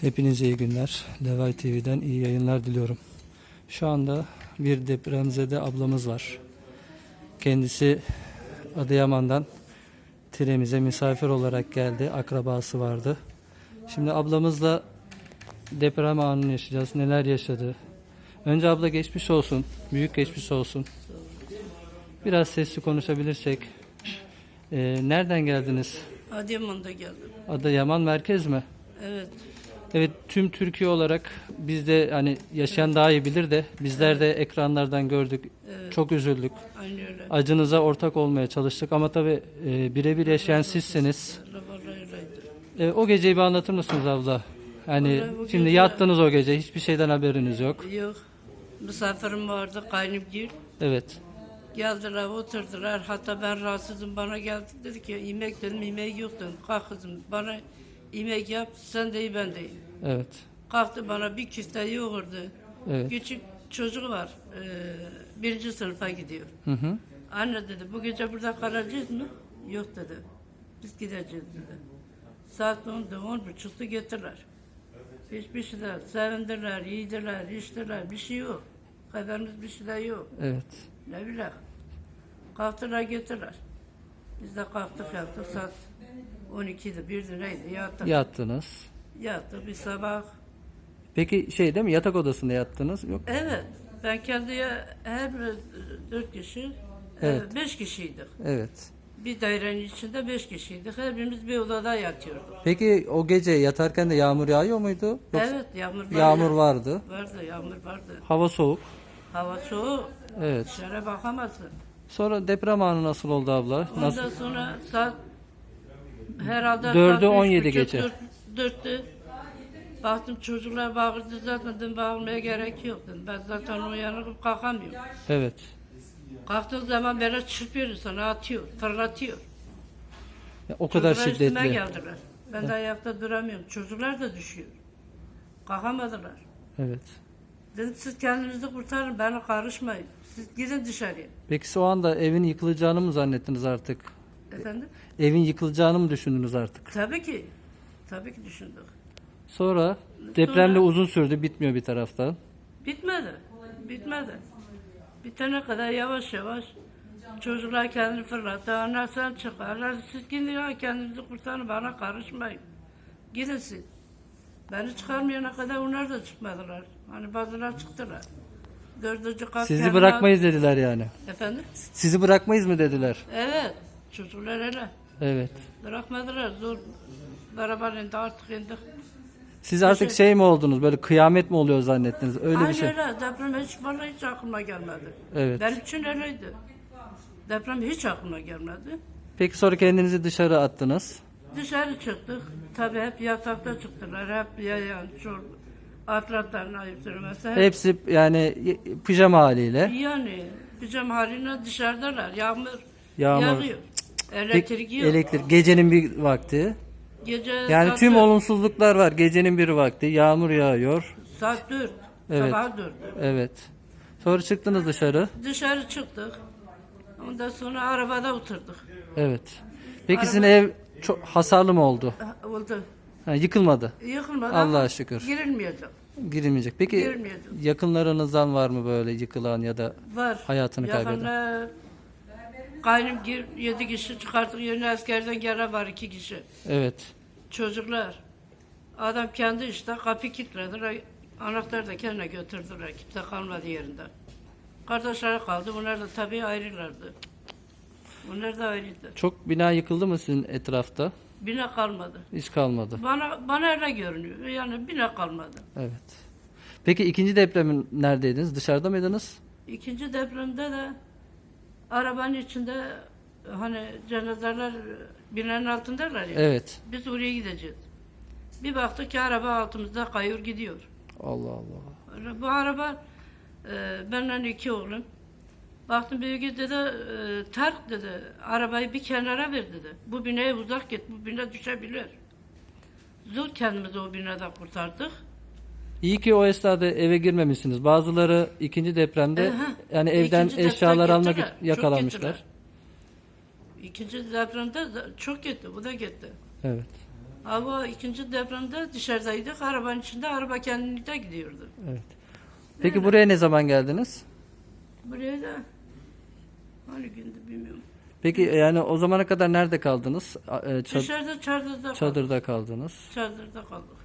Hepinize iyi günler. Levay TV'den iyi yayınlar diliyorum. Şu anda bir depremzede ablamız var. Kendisi Adıyaman'dan Tiremize misafir olarak geldi. Akrabası vardı. Şimdi ablamızla deprem anını yaşayacağız. Neler yaşadı? Önce abla geçmiş olsun. Büyük geçmiş olsun. Biraz sesli konuşabilirsek. Ee, nereden geldiniz? Adıyaman'da geldim. Adıyaman merkez mi? Evet. Evet tüm Türkiye olarak biz de hani yaşayan daha iyi bilir de bizler de ekranlardan gördük. Evet. Çok üzüldük. Aynı öyle. Acınıza ortak olmaya çalıştık ama tabi birebir yaşayan sizsiniz. E, o geceyi bir anlatır mısınız abla? Hani Vallahi bu şimdi gece- yattınız o gece hiçbir şeyden haberiniz yok. Yok. Misafirim vardı kaynım gir. Evet. Geldiler oturdular. Hatta ben rahatsızım bana geldi. Dedi ki yemek dedim yemek yok dedim. Kalk kızım bana yemek yap sen de ben de. Evet. Kalktı bana bir küfte yoğurdu. Evet. Küçük çocuğu var. Ee, birinci sınıfa gidiyor. Hı hı. Anne dedi bu gece burada kalacağız mı? Yok dedi. Biz gideceğiz dedi. Saat 10'da 10 buçukta getirdiler. Hiçbir şeyler sevindiler, yediler, içtiler, bir şey yok. Haberimiz bir şeyler yok. Evet. Ne bileyim. Kalktılar getirdiler. Biz de kalktık yattık saat 12'de 1'de neydi yattık. Yattınız. Yattık bir sabah. Peki şey değil mi yatak odasında yattınız? Yok. Evet ben kendiye her bir dört kişi, Evet. evet. beş kişiydik. Evet. Bir dairenin içinde beş kişiydik. Hepimiz bir odada yatıyorduk. Peki o gece yatarken de yağmur yağıyor muydu? Yoksa Evet yağmur vardı. yağmur vardı. Vardı yağmur vardı. Hava soğuk. Hava soğuk. Evet. Dışarı bakamazsın. Sonra deprem anı nasıl oldu abla? Nasıl? Ondan sonra saat herhalde Dördü saat üç 17 buçuk, geçe. dört- Dörttü. Baktım çocuklar bağırdı zaten dedim bağırmaya gerek yok dedim. Ben zaten uyanıp kalkamıyorum. Evet. Kalktığım zaman böyle çırpıyor sana atıyor, fırlatıyor. Ya, o kadar Çocuklar üstüme şiddetli. geldiler. Ben de ayakta duramıyorum. Çocuklar da düşüyor. Kalkamadılar. Evet. Dedim siz kendinizi kurtarın, bana karışmayın. Siz gidin dışarıya. Peki o anda evin yıkılacağını mı zannettiniz artık? Efendim? Evin yıkılacağını mı düşündünüz artık? Tabii ki. Tabii ki düşündük. Sonra deprem de Sonra- uzun sürdü bitmiyor bir taraftan. Bitmedi. Bitmedi. Bitene kadar yavaş yavaş çocuklar kendini fırlattı. Ana sen çık. Ana siz gidin ya kendinizi kurtarın bana karışmayın. Gidin siz. Beni çıkarmayana kadar onlar da çıkmadılar. Hani bazıları çıktılar. Dördüncü kat Sizi kendine- bırakmayız dediler yani. Efendim? Sizi bırakmayız mı dediler? Evet. Çocuklar öyle. Evet. Bırakmadılar. Zor. Beraber indi artık indik. Siz artık Teşekkür- şey mi oldunuz? Böyle kıyamet mi oluyor zannettiniz? Öyle Aynen bir şey. öyle. Deprem hiç vallahi hiç aklıma gelmedi. Evet. Benim için öyleydi. Deprem hiç aklıma gelmedi. Peki sonra kendinizi dışarı attınız. Dışarı çıktık. Tabii hep yatakta çıktılar. Hep ya yani çok atlatlarını ayıp sürmesi. Hep, Hepsi yani pijama haliyle. yani pijam haline dışarıdalar. Yağmur, Yağmur. yağıyor. Elektrik yok. elektrik gecenin bir vakti. Gece Yani saat tüm dört- olumsuzluklar var. Gecenin bir vakti. Yağmur yağıyor. Saat 4. Evet. Sabah 4. Evet. Sonra çıktınız dışarı. Dışarı çıktık. Ondan sonra arabada oturduk. Evet. Peki sizin ev çok hasarlı mı oldu? Ha, Oldu. Ha, yıkılmadı. Yıkılmadı Allah'a şükür. Girilmeyecek. Girilmeyecek. Peki Girilmeyecek. yakınlarınızdan var mı böyle yıkılan ya da Var. Hayatını kaybeden. Yakında Kaynım gir, yedi kişi çıkarttık yeni askerden gelen var iki kişi. evet. Çocuklar. Adam kendi işte kapı kilitlediler. Anahtarı da kendine götürdüler. Kimse kalmadı yerinde. Kardeşleri kaldı. Bunlar da tabii ayrılardı. Bunlar da ayrıydı. Çok bina yıkıldı mı sizin etrafta? Bina kalmadı. Hiç kalmadı. Bana bana öyle görünüyor. Yani bina kalmadı. Evet. Peki ikinci depremin neredeydiniz? Dışarıda mıydınız? İkinci depremde de arabanın içinde hani cenazeler binanın altındalar ya. Evet. Biz oraya gideceğiz. Bir baktık ki araba altımızda kayıyor gidiyor. Allah Allah. Bu araba e, benden iki oğlum. Baktım büyük dedi e, terk dedi. Arabayı bir kenara ver dedi. Bu binaya uzak git. Bu bina düşebilir. Zor kendimizi o binada kurtardık. İyi ki o esnada eve girmemişsiniz. Bazıları ikinci depremde Aha. yani evden İkinci deprem eşyalar almak gittiler, için çok yakalanmışlar. gittiler. İkinci depremde de çok gitti. Bu da gitti. Evet. Ama ikinci depremde dışarıdaydık. Arabanın içinde araba kendine gidiyordu. Evet. Peki buraya ne zaman geldiniz? Buraya da hani gündü bilmiyorum. Peki yani o zamana kadar nerede kaldınız? A- e, çad- Dışarıda çadırda kaldık. çadırda kaldınız. Çadırda kaldık.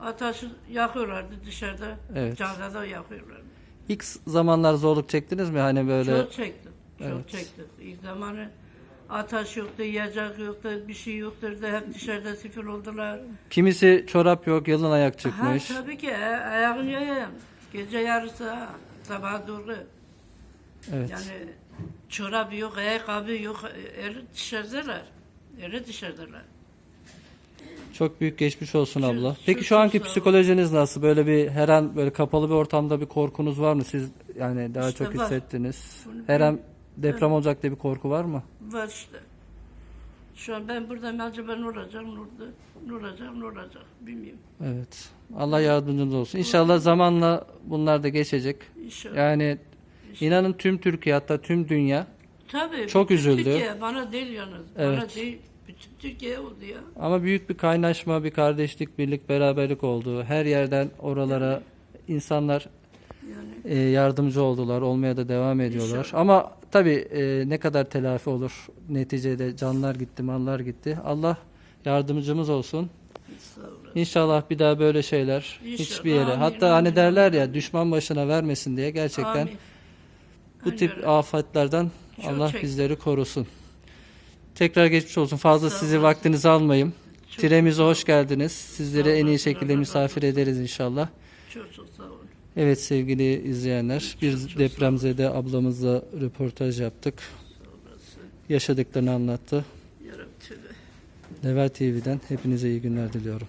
Ateşi yakıyorlardı dışarıda. Evet. Çadırda yakıyorlardı. İlk zamanlar zorluk çektiniz mi? Hani böyle Çok çektim. Çok Evet. çektim. İlk zamanı ateş yoktu, yiyecek yoktu, bir şey yoktu. da Hep dışarıda sifir oldular. kimisi çorap yok, yalın ayak Ha, çıkmış. tabii ki e, ayağın yayayım. Gece yarısı ha, sabaha doğru. Evet. Yani çorap yok, ayakkabı yok. e, Eri dışarıdalar. Eri dışarıdalar. Çok büyük geçmiş olsun abla. Peki şu anki psikolojiniz nasıl? Böyle bir her an böyle kapalı bir ortamda bir korkunuz var mı? Siz yani daha İşte çok var. hissettiniz. Bunu Her an deprem olacak diye bir korku var mı? Var işte. Şu an ben burada acaba ne olacak, ne oldu? Ne olacak, ne olacak bilmiyorum. Evet. Allah yardımcınız olsun. İnşallah zamanla bunlar da geçecek. İnşallah. Yani inanın tüm Türkiye hatta tüm dünya Tabii. Çok üzüldü. Türkiye bana değil yalnız. Bana Evet. değil. Bütün Türkiye oldu ya. ama büyük bir kaynaşma, bir kardeşlik, birlik, beraberlik oldu. Her yerden oralara insanlar Yani e, yardımcı oldular, olmaya da devam ediyorlar. İnşallah. Ama tabii e, ne kadar telafi olur neticede canlar gitti, mallar gitti. Allah yardımcımız olsun. sağ olun. İnşallah bir daha böyle şeyler İnşallah. hiçbir yere. Amin, Hatta hani amin, derler ya amin. düşman başına vermesin diye gerçekten Amin. bu tip öyle. afetlerden Çok Allah çektim. bizleri korusun. Tekrar geçmiş olsun. Fazla sizi vaktinizi almayayım. Çok Tiremize hoş geldiniz. Sizleri en iyi şekilde misafir ederiz inşallah. Çok çok sağ olun. Evet sevgili izleyenler, bir depremzede ablamızla röportaj yaptık. Yaşadıklarını anlattı. Level TV'den hepinize iyi günler diliyorum.